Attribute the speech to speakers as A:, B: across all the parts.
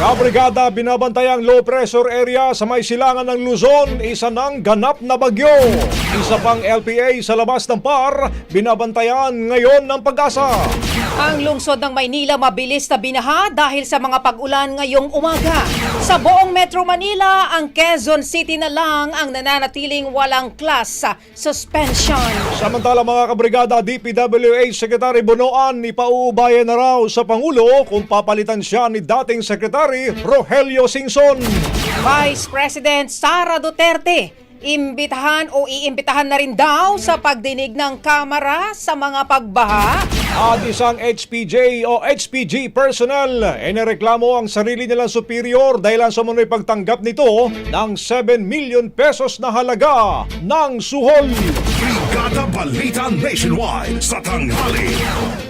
A: Kabrigada binabantayang low pressure area sa may silangan ng Luzon, isa ng ganap na bagyo. Isa pang LPA sa labas ng PAR, binabantayan ngayon ng pag-asa.
B: Ang lungsod ng Maynila mabilis na binaha dahil sa mga pag-ulan ngayong umaga. Sa buong Metro Manila, ang Quezon City na lang ang nananatiling walang class sa suspension.
A: Samantala mga kabrigada, DPWH Secretary Bonoan ipauubayan na raw sa Pangulo kung papalitan siya ni dating Secretary Rogelio Singson.
B: Vice President Sara Duterte, imbitahan o iimbitahan na rin daw sa pagdinig ng Kamara sa mga pagbaha.
A: At isang HPJ o HPG personnel ay nareklamo ang sarili nilang superior dahil sa munoy pagtanggap nito ng 7 million pesos na halaga ng suhol.
C: Brigada Balita Nationwide sa tanghali.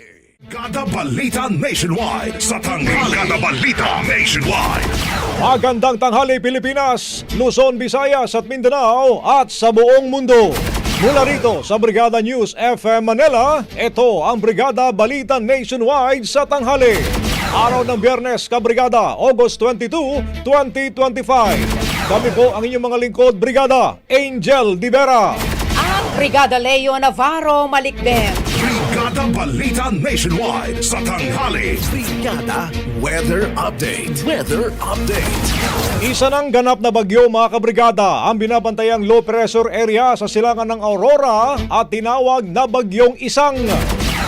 C: Brigada Balita Nationwide sa tanghali. Brigada Balita Nationwide.
A: Magandang tanghali Pilipinas, Luzon, Visayas at Mindanao at sa buong mundo. Mula rito sa Brigada News FM Manila, ito ang Brigada Balita Nationwide sa tanghali. Araw ng Biyernes, Kabrigada, August 22, 2025. Kami po ang inyong mga lingkod, Brigada Angel Divera.
B: At Brigada Leo Navarro
C: Brigada Balita Nationwide sa tanghali.
D: Brigada Weather Update. Weather Update.
A: Isa ng ganap na bagyo mga kabrigada ang binabantayang low pressure area sa silangan ng Aurora at tinawag na bagyong isang.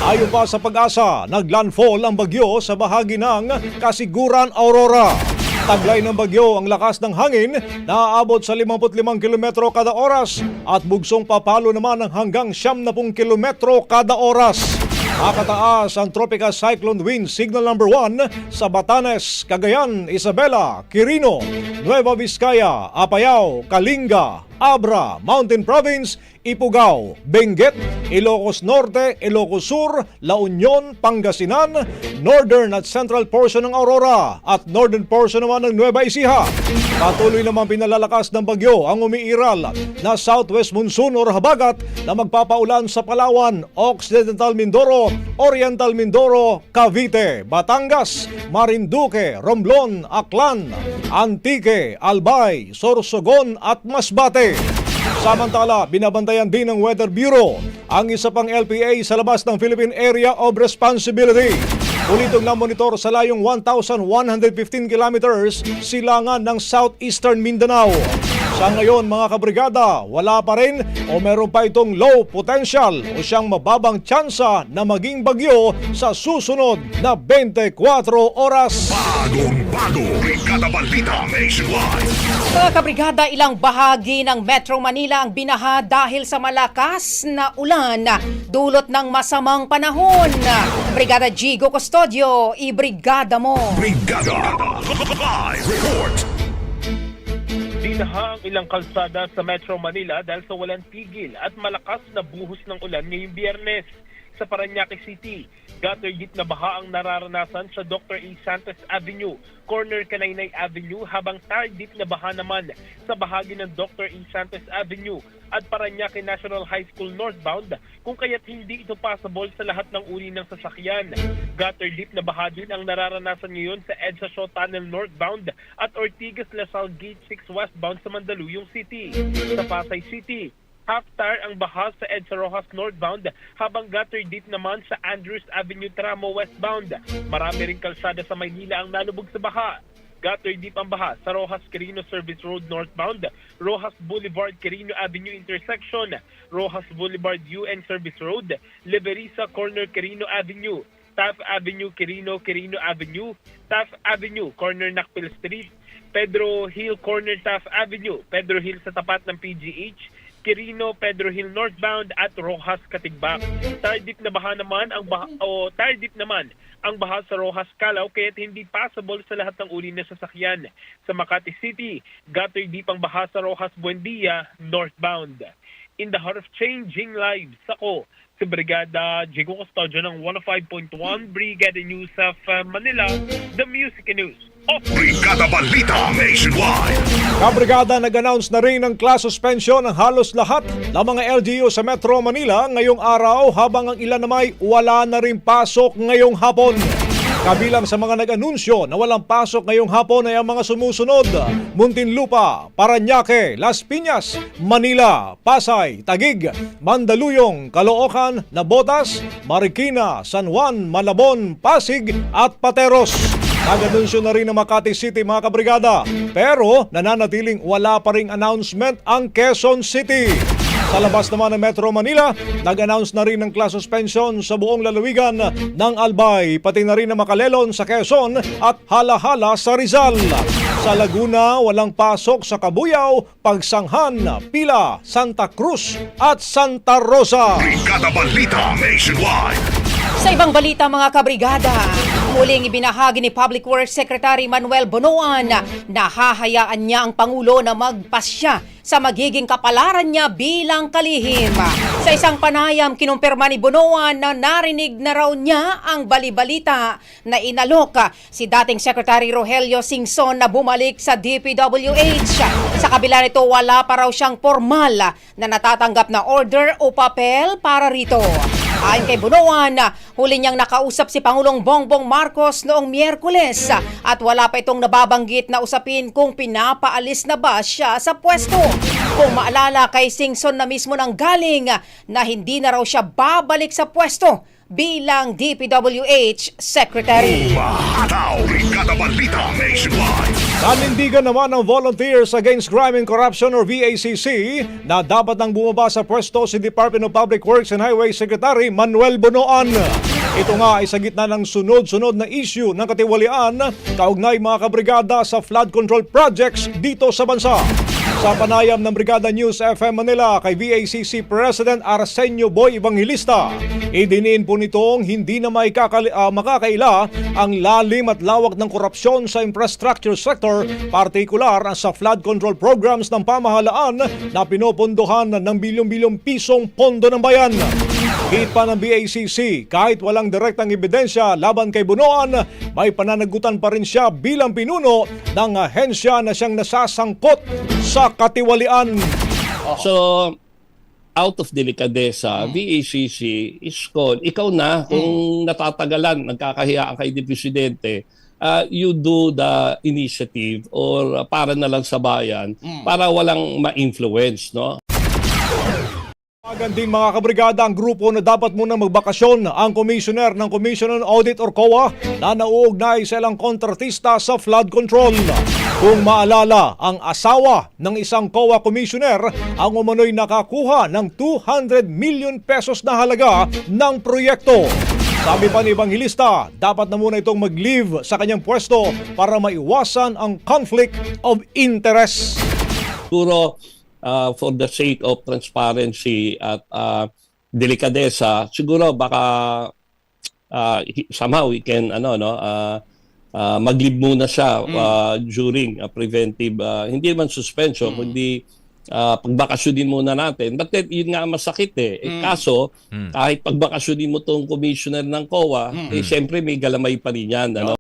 A: Ayon pa sa pag-asa, naglandfall ang bagyo sa bahagi ng Kasiguran Aurora. Taglay ng bagyo ang lakas ng hangin na aabot sa 55 km kada oras at bugsong papalo naman ng hanggang 70 km kada oras. Makataas ang tropical cyclone wind signal number 1 sa Batanes, Cagayan, Isabela, Quirino, Nueva Vizcaya, Apayao, Kalinga, Abra, Mountain Province, Ifugao, Benguet, Ilocos Norte, Ilocos Sur, La Union, Pangasinan, northern at central portion ng Aurora at northern portion naman ng Nueva Ecija. Patuloy naman pinalalakas ng bagyo ang umiiral na southwest monsoon or habagat na magpapaulan sa Palawan, Occidental Mindoro, Oriental Mindoro, Cavite, Batangas, Marinduque, Romblon, Aklan, Antique, Albay, Sorsogon at Masbate. Samantala, binabantayan din ng Weather Bureau ang isa pang LPA sa labas ng Philippine Area of Responsibility. Ulitong na monitor sa layong 1,115 kilometers silangan ng southeastern Mindanao. Sa ngayon mga kabrigada, wala pa rin o meron pa itong low potential o siyang mababang tsansa na maging bagyo sa susunod na 24 oras.
C: Bagong bago, Brigada Balita Nationwide.
B: Mga kabrigada, ilang bahagi ng Metro Manila ang binaha dahil sa malakas na ulan dulot ng masamang panahon. Brigada Gigo Custodio, ibrigada mo.
C: Brigada Live Report.
E: Dinaha ang ilang kalsada sa Metro Manila dahil sa walang tigil at malakas na buhos ng ulan ngayong biyernes. Sa Paranaque City, gutter deep na baha ang nararanasan sa Dr. E. Santos Avenue, corner Kanaynay Avenue, habang tire deep na baha naman sa bahagi ng Dr. E. Santos Avenue at Paranaque National High School northbound kung kaya't hindi ito possible sa lahat ng uri ng sasakyan. Gutter deep na baha din ang nararanasan ngayon sa EDSA Shaw Tunnel northbound at Ortigas Lasal Gate 6 westbound sa Mandaluyong City. Sa Pasay City, half tire ang baha sa EDSA Rojas northbound habang gutter deep naman sa Andrews Avenue tramo westbound. Marami ring kalsada sa Maynila ang nalubog sa baha. Gutter deep ang baha sa Rojas Quirino Service Road northbound, Rojas Boulevard Quirino Avenue intersection, Rojas Boulevard UN Service Road, Liberisa Corner Quirino Avenue, Taft Avenue Quirino Quirino Avenue, Taft Avenue Corner Nakpil Street, Pedro Hill Corner Taft Avenue, Pedro Hill sa tapat ng PGH, Quirino, Pedro Hill northbound at Rojas Katigbak. Tardip na baha naman ang baha, o tardip naman ang baha sa Rojas Calao kaya't hindi possible sa lahat ng uri na sasakyan. Sa Makati City, gutter deep ang baha sa Rojas Buendia northbound. In the heart of changing lives, ako si Brigada Jigo Custodio ng 105.1 Brigada News of uh, Manila, the Music News.
C: Brigada Balita Nationwide.
A: Kabrigada nag-announce na rin ng class suspension ng halos lahat ng mga LGU sa Metro Manila ngayong araw habang ang ilan namay wala na rin pasok ngayong hapon. Kabilang sa mga nag-anunsyo na walang pasok ngayong hapon ay ang mga sumusunod. Muntinlupa, Paranaque, Las Piñas, Manila, Pasay, Tagig, Mandaluyong, Caloocan, Nabotas, Marikina, San Juan, Malabon, Pasig at Pateros. Nag-anunsyo na rin ng Makati City mga kabrigada pero nananatiling wala pa ring announcement ang Quezon City. Sa labas naman ng Metro Manila, nag-announce na rin ng class suspension sa buong lalawigan ng Albay, pati na rin ng Makalelon sa Quezon at Halahala sa Rizal. Sa Laguna, walang pasok sa Kabuyao, Pagsanghan, Pila, Santa Cruz at Santa Rosa.
C: Brigada Balita Nationwide.
B: Sa ibang balita mga kabrigada, muling ibinahagi ni Public Works Secretary Manuel Bonoan na nahahayaan niya ang Pangulo na magpasya sa magiging kapalaran niya bilang kalihim. Sa isang panayam, kinumpirma ni Bonoan na narinig na raw niya ang balibalita na inalok si dating Secretary Rogelio Singson na bumalik sa DPWH. Sa kabila nito, wala pa raw siyang formal na natatanggap na order o papel para rito. Ayon kay Bunuan, huli niyang nakausap si Pangulong Bongbong Marcos noong Miyerkules at wala pa itong nababanggit na usapin kung pinapaalis na ba siya sa pwesto. Kung maalala kay Singson na mismo nang galing na hindi na raw siya babalik sa pwesto bilang DPWH Secretary.
C: Umahataw, Brigada Balita Nationwide.
A: Nanindigan naman ng Volunteers Against Crime and Corruption or VACC na dapat nang bumaba sa pwesto si Department of Public Works and Highway Secretary Manuel Bonoan. Ito nga ay sa gitna ng sunod-sunod na issue ng katiwalian kaugnay mga kabrigada sa flood control projects dito sa bansa. Sa panayam ng Brigada News FM Manila kay VACC President Arsenio Boy Evangelista, idiniin po nitong hindi na may kakali- ah, makakaila ang lalim at lawak ng korupsyon sa infrastructure sector, partikular sa flood control programs ng pamahalaan na pinopondohan ng bilyong-bilyong pisong pondo ng bayan. Hit pa ng BACC, kahit walang direktang ebidensya laban kay Bunoan, may pananagutan pa rin siya bilang pinuno ng ahensya na siyang nasasangkot sa katiwalian.
F: So, out of delicadeza, VACC is called, ikaw na, kung natatagalan, nagkakahiyaan kay Presidente, uh, you do the initiative or para na lang sa bayan para walang ma-influence, no?
A: Tawagan din mga kabrigada ang grupo na dapat muna magbakasyon ang komisyoner ng Commission on Audit or COA na nauugnay sa ilang kontratista sa flood control. Kung maalala, ang asawa ng isang COA commissioner ang umano'y nakakuha ng 200 million pesos na halaga ng proyekto. Sabi pa ni Evangelista, dapat na muna itong mag-leave sa kanyang pwesto para maiwasan ang conflict of interest.
F: Siguro, uh, for the sake of transparency at uh, delikadesa, siguro baka uh, somehow we can ano no uh, uh, mag-leave muna siya uh, during a preventive uh, hindi man suspension kundi uh, pagbakasyonin muna natin. But then, yun nga ang masakit eh. Eh, Kaso, kahit pagbakasyonin mo tong commissioner ng COA, eh syempre may galamay pa rin yan. Ano?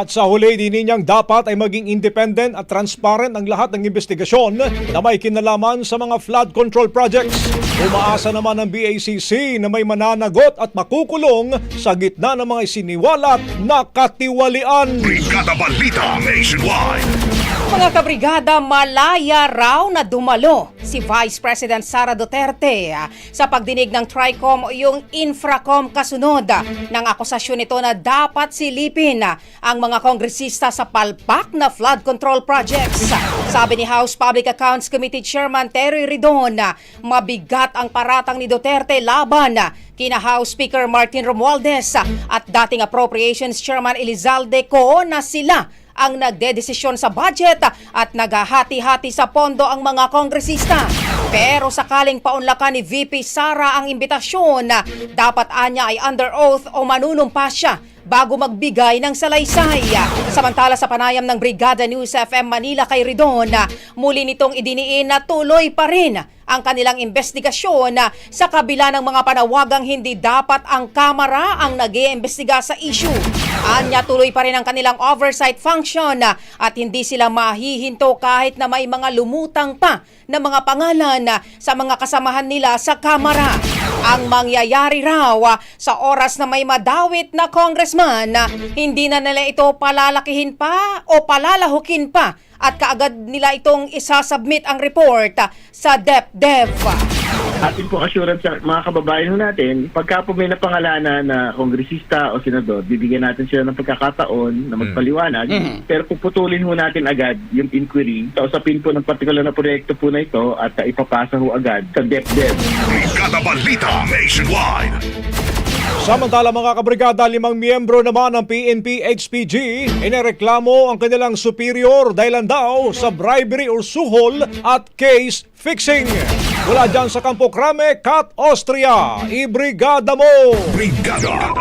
A: At sa huli, din ninyang dapat ay maging independent at transparent ang lahat ng investigasyon na may kinalaman sa mga flood control projects. Umaasa naman ng BACC na may mananagot at makukulong sa gitna ng mga isiniwalat na katiwalian.
C: Brigada Balita Nationwide.
B: Mga kabrigada, malaya raw na dumalo si Vice President Sara Duterte ah, sa pagdinig ng TRICOM o yung Infracom kasunod ng akusasyon nito na dapat silipin ah, ang mga kongresista sa palpak na flood control projects. Sabi ni House Public Accounts Committee Chairman Terry Ridon mabigat ang paratang ni Duterte laban kina House Speaker Martin Romualdez at dating Appropriations Chairman Elizalde Co na sila ang nagdedesisyon sa budget at naghahati-hati sa pondo ang mga kongresista. Pero sakaling paunlakan ni VP Sara ang imbitasyon na dapat anya ay under oath o manunumpa siya bago magbigay ng salaysay. Samantala sa panayam ng Brigada News FM Manila kay Ridon, muli nitong idiniin na tuloy pa rin ang kanilang investigasyon sa kabila ng mga panawagang hindi dapat ang Kamara ang nag iimbestiga sa issue. Anya tuloy pa rin ang kanilang oversight function at hindi sila mahihinto kahit na may mga lumutang pa na mga pangalan na sa mga kasamahan nila sa Kamara. Ang mangyayari raw ah, sa oras na may madawit na congressman na hindi na nila ito palalakihin pa o palalahukin pa at kaagad nila itong isasubmit ang report ah, sa DepDev.
G: Atin po assurance sa mga kababayan natin, pagka po may napangalanan na kongresista o senador, bibigyan natin sila ng pagkakataon na magpaliwanag. Pero puputulin ho natin agad yung inquiry. Kausapin po ng particular na proyekto po na ito at uh, ipapasa ho agad sa DepDev.
C: Brigada Balita Nationwide.
A: Samantala mga kabrigada, limang miyembro naman ng PNP HPG inireklamo ang kanilang superior dahil daw sa bribery or suhol at case fixing. Mula dyan sa Campo Crame, Cat Austria, ibrigada mo!
C: Brigada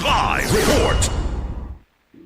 C: Live Report.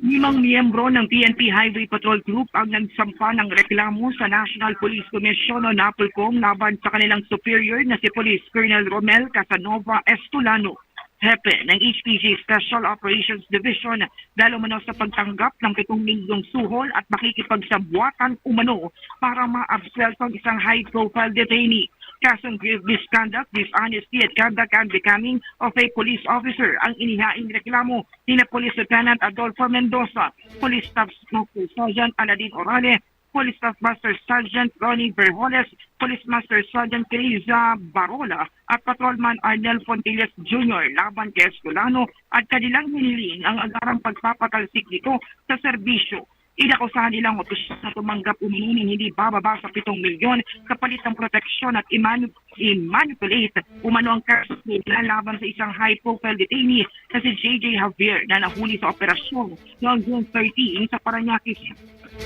H: Limang miyembro ng PNP Highway Patrol Group ang nagsampa ng reklamo sa National Police Commission o NAPOLCOM laban sa kanilang superior na si Police Colonel Romel Casanova Estolano, hepe ng HPG Special Operations Division dahil umano sa pagtanggap ng 7 milyong suhol at makikipagsabuatan umano para ma-absuelto ang isang high-profile detainee. Kasong grave misconduct, dishonesty at conduct unbecoming of a police officer ang inihaing reklamo ni na Police Lieutenant Adolfo Mendoza, Police Staff Master Sergeant Aladin Orale, Police Staff Master Sergeant Ronnie Berholes, Police Master Sergeant Teresa Barola at Patrolman Arnel Fontillas Jr. laban kay Escolano at kanilang hiniling ang agarang pagpapatalsik nito sa serbisyo. Inakusahan nilang opisyal na tumanggap umano ng hindi bababa sa 7 milyon kapalit ng proteksyon at imanu- i-manipulate umano ang kaso nila laban sa isang high-profile detainee na si JJ Javier na nahuli sa operasyon noong June 13 sa Paranaque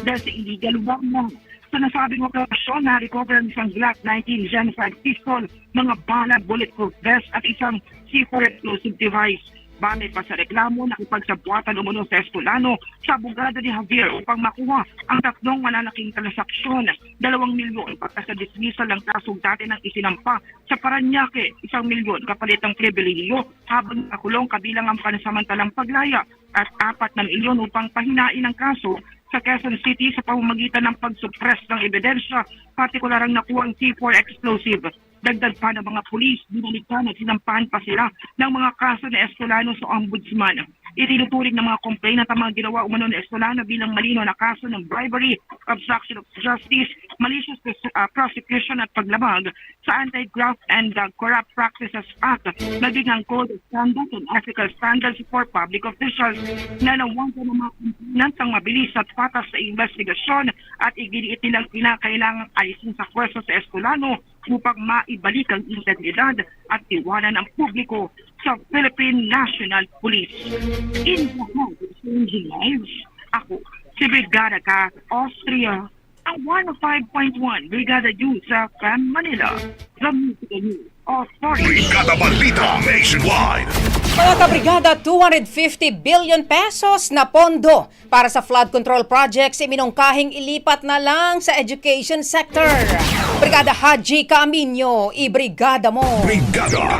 H: dahil sa illegal warrant. Sa nasabing operasyon, na-recover ang isang Glock 19 Gen 5 pistol, mga bala, bulletproof vest at isang C4 explosive device. Bale pa sa reklamo, nakipagsabuatan umano sa Estolano sa abogado ni Javier upang makuha ang tatlong malalaking transaksyon. Dalawang milyon pagka sa dismissal ng kasong dati ng isinampa sa Paranaque, isang milyon kapalit ng pribilehiyo habang nakulong kabilang ang panasamantalang paglaya at apat na milyon upang pahinain ang kaso sa Quezon City sa pamamagitan ng pag-suppress ng ebidensya, partikular ang nakuhang C4 explosive. Dagdag pa ng mga pulis, binalikan at sinampahan pa sila ng mga kaso ni Estolano sa Ombudsman. Itinuturing ng mga complainant ang mga ginawa umano ni Estolano bilang malino na kaso ng bribery, obstruction of justice, malicious uh, prosecution at paglabag sa Anti-Graft and uh, Corrupt Practices Act, naging ang Code of Conduct and Ethical Standards for Public Officials na nawagan ng mga complainant ang mabilis at patas sa investigasyon at iginiit nilang kinakailangang alisin sa pwesto sa Estolano upang maibalik ang integridad at tiwala ng publiko sa Philippine National Police. In the heart of changing lives, ako, si Brigada Ka, Austria, ang 105.1 Brigada News sa Cam Manila, the Musical News Authority.
C: Brigada Balita Nationwide.
B: Mga kabrigada, 250 billion pesos na pondo para sa flood control projects iminungkahing ilipat na lang sa education sector. Brigada Haji Camino, ibrigada mo.
C: Brigada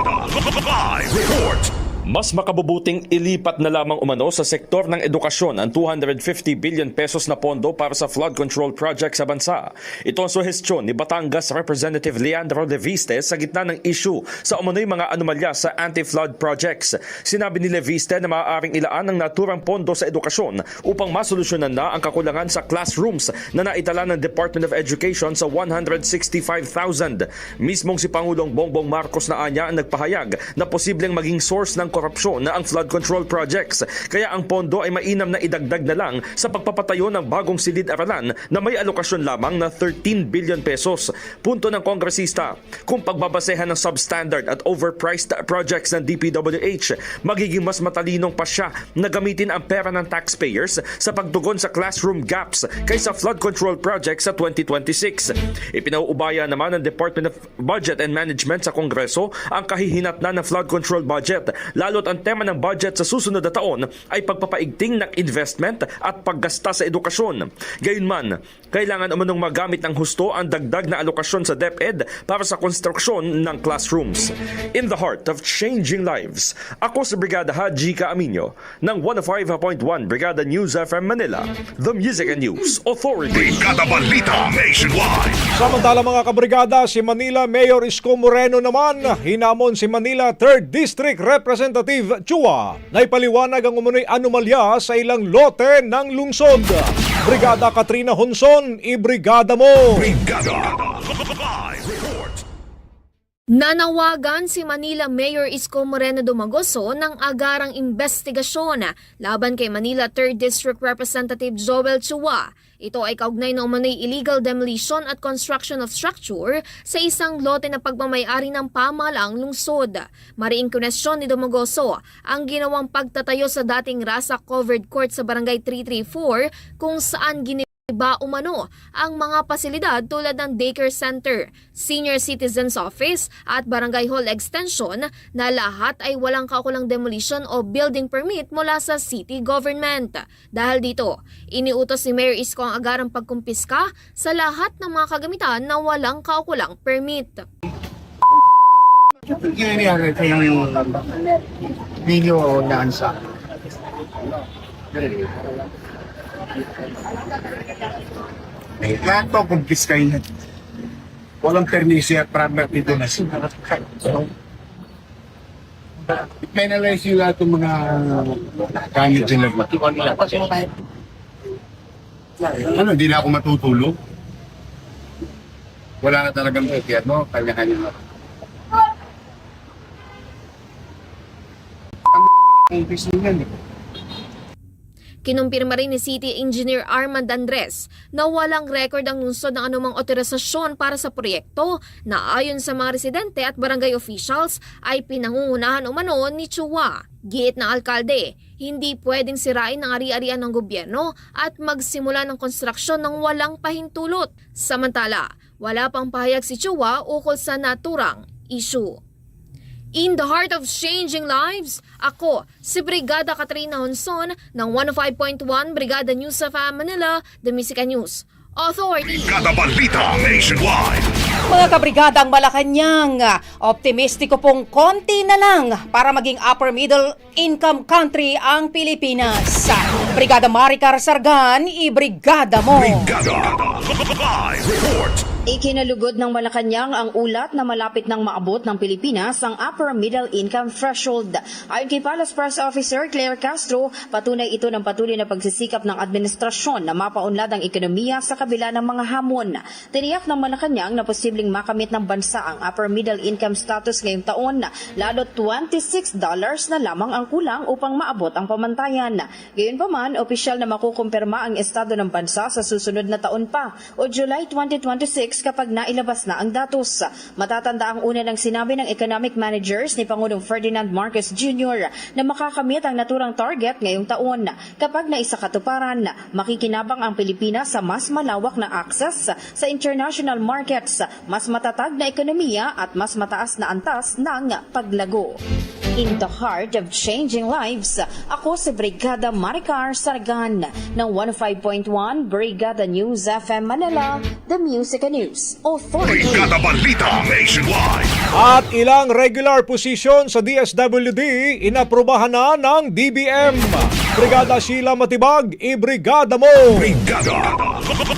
C: Live Report.
I: Mas makabubuting ilipat na lamang umano sa sektor ng edukasyon ang 250 billion pesos na pondo para sa flood control project sa bansa. Ito ang suhestyon ni Batangas Representative Leandro De Viste sa gitna ng issue sa umano'y mga anomalya sa anti-flood projects. Sinabi ni Leviste na maaaring ilaan ang naturang pondo sa edukasyon upang masolusyonan na ang kakulangan sa classrooms na naitala ng Department of Education sa 165,000. Mismong si Pangulong Bongbong Marcos na anya ang nagpahayag na posibleng maging source ng korupsyon na ang flood control projects. Kaya ang pondo ay mainam na idagdag na lang sa pagpapatayo ng bagong silid-aralan na may alokasyon lamang na 13 billion pesos. Punto ng kongresista, kung pagbabasehan ng substandard at overpriced projects ng DPWH, magiging mas matalinong pa siya na gamitin ang pera ng taxpayers sa pagtugon sa classroom gaps kaysa flood control projects sa 2026. Ipinauubaya naman ng Department of Budget and Management sa Kongreso ang kahihinatnan ng flood control budget lalo't ang tema ng budget sa susunod na taon ay pagpapaigting ng investment at paggasta sa edukasyon. Gayunman, kailangan umanong magamit ng husto ang dagdag na alokasyon sa DepEd para sa konstruksyon ng classrooms. In the heart of changing lives, ako si Brigada Haji Kaaminyo ng 105.1 Brigada News FM Manila, The Music and News Authority.
C: Brigada Balita Nationwide.
A: Samantala mga kabrigada, si Manila Mayor Isko Moreno naman, hinamon si Manila 3rd District Representative Chua na ipaliwanag ang umunoy anomalya sa ilang lote ng lungsod. Brigada Katrina Honson, ibrigada mo!
C: Brigada.
J: Nanawagan si Manila Mayor Isko Moreno Dumagoso ng agarang investigasyon laban kay Manila 3rd District Representative Joel Chua. Ito ay kaugnay ng umano'y illegal demolition at construction of structure sa isang lote na pagmamayari ng pamalaang lungsod. Mariing kunesyon ni Dumagoso ang ginawang pagtatayo sa dating rasa covered court sa Barangay 334 kung saan gini Iba umano ang mga pasilidad tulad ng daycare center, senior citizens office at barangay hall extension na lahat ay walang kaukulang demolition o building permit mula sa city government. Dahil dito, iniutos ni Mayor Isko ang agarang pagkumpiska sa lahat ng mga kagamitan na walang kaukulang permit.
K: Video na ansa. Eh, lahat to kumpiskay na. Walang permisi at property donation. So, penalize yung lahat ng mga gamit nila. Ano, hindi na ako matutulog. Wala na talagang gobyerno, kanya-kanya na. Ang yan eh.
J: Kinumpirma rin ni City Engineer Armand Andres na walang record ang lungsod ng anumang otorisasyon para sa proyekto na ayon sa mga residente at barangay officials ay pinangungunahan umano ni Chua. Giit na alkalde, hindi pwedeng sirain ang ari-arian ng gobyerno at magsimula ng konstruksyon ng walang pahintulot. Samantala, wala pang pahayag si Chua ukol sa naturang issue. In the heart of changing lives, ako, si Brigada Katrina Honson ng 105.1 Brigada News of Manila, The Musica News Authority.
C: Kada balita nationwide.
B: Mga kabrigadang Malacanang, optimistiko pong konti na lang para maging upper middle income country ang Pilipinas. Brigada Maricar Sargan, i-brigada mo!
C: Brigada. Live report.
L: Ikinalugod ng Malacanang ang ulat na malapit ng maabot ng Pilipinas ang upper middle income threshold. Ayon kay Palace Press Officer Claire Castro, patunay ito ng patuloy na pagsisikap ng administrasyon na mapaunlad ang ekonomiya sa kabila ng mga hamon. Tiniyak ng Malacanang na posibleng makamit ng bansa ang upper middle income status ngayong taon, lalo $26 na lamang ang kulang upang maabot ang pamantayan. Gayunpaman, opisyal na makukumpirma ang estado ng bansa sa susunod na taon pa o July 2026 kapag nailabas na ang datos. Matatanda ang una ng sinabi ng economic managers ni Pangulong Ferdinand Marcos Jr. na makakamit ang naturang target ngayong taon. Kapag naisakatuparan, makikinabang ang Pilipinas sa mas malawak na access sa international markets, mas matatag na ekonomiya at mas mataas na antas ng paglago. In the heart of changing lives, ako si Brigada Maricar Sargan ng 105.1 Brigada News FM Manila, The Music News Authority.
C: Brigada balita nationwide.
A: At ilang regular position sa DSWD inaprubahan na ng DBM. Brigada Sheila Matibag, i-brigada mo!
C: Brigada.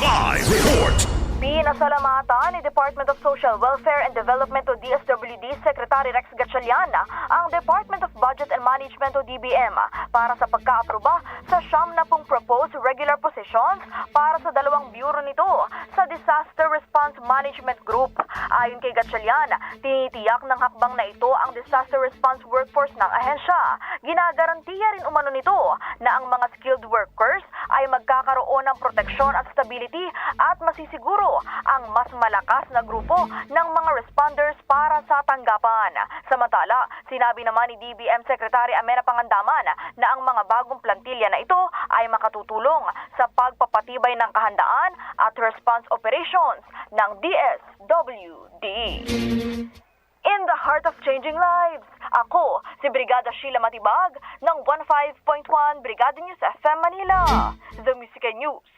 C: Live report.
M: Pinasalamatan ni Department of Social Welfare and Development o DSWD Secretary Rex Gatchalian ang Department of Budget and Management o DBM para sa pagkaaproba sa siyam na pong proposed regular positions para sa dalawang bureau nito sa Disaster Response Management Group. Ayon kay Gatchalian, tinitiyak ng hakbang na ito ang disaster response workforce ng ahensya. Ginagarantiya rin umano nito na ang mga skilled workers ay magkakaroon ng proteksyon at stability at masisiguro ang mas malakas na grupo ng mga responders para sa tanggapan. Samantala, sinabi naman ni DBM Secretary Amena Pangandaman na ang mga bagong plantilya na ito ay makatutulong sa pagpapatibay ng kahandaan at response operations ng DSWD. In the heart of changing lives, ako si Brigada Sheila Matibag ng 15.1 Brigada News FM Manila, The Music News.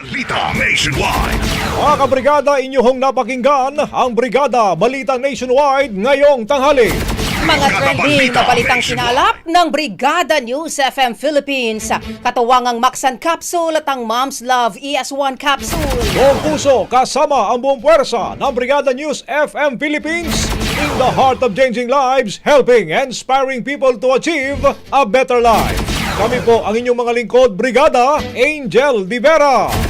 C: Balita Nationwide.
A: Mga kabrigada, inyong napakinggan ang Brigada Balita Nationwide ngayong tanghali.
B: Mga trending na balitang sinalap ng Brigada News FM Philippines. Katuwang ang Maxan Capsule at ang Mom's Love ES1 Capsule.
A: Buong puso kasama ang buong puwersa ng Brigada News FM Philippines in the heart of changing lives, helping and inspiring people to achieve a better life. Kami po ang inyong mga lingkod, Brigada Angel Divera.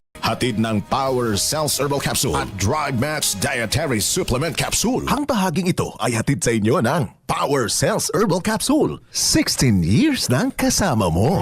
C: Hatid ng Power Cells Herbal Capsule at Drug Match Dietary Supplement Capsule. Ang bahaging ito ay hatid sa inyo ng Power Cells Herbal Capsule. 16 years nang kasama mo.